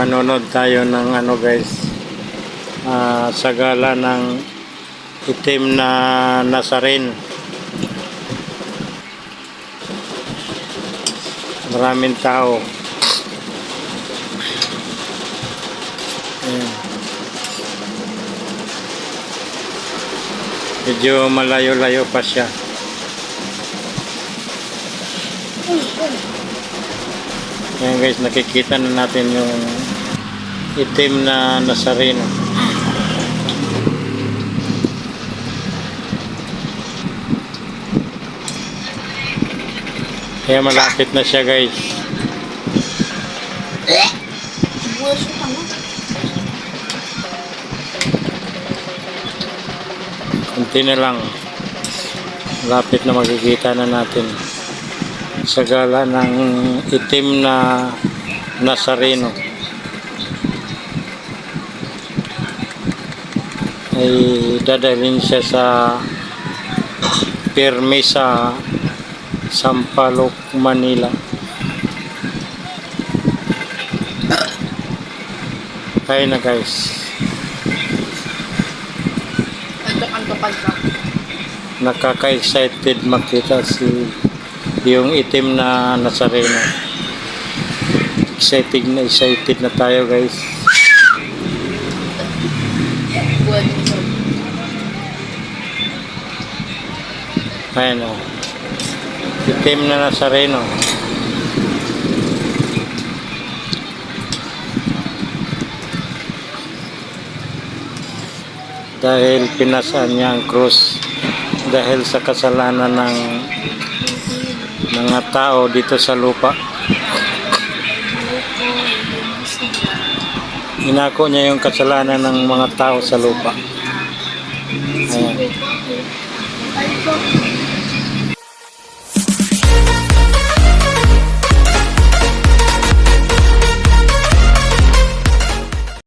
manonood tayo ng ano guys ah, sa gala ng itim na nasarin maraming tao. Ayan. medyo malayo-layo pa siya. Ayan guys, nakikita na natin yung itim na nasarino. Kaya malapit na siya guys. Ka na. Lang. Malapit na makikita na natin. Sa gala ng itim na nasarino. Ay dadalhin siya sa pirmi sa Sampaloc, Manila. Kaya na guys. Nakaka-excited makita si yung itim na nasareno. Excited na excited na tayo guys. Buwan. Ayan o. Itim na nasareno. Dahil pinasaan niya ang krus dahil sa kasalanan ng mga tao dito sa lupa. Inako niya yung kasalanan ng mga tao sa lupa. Ayan.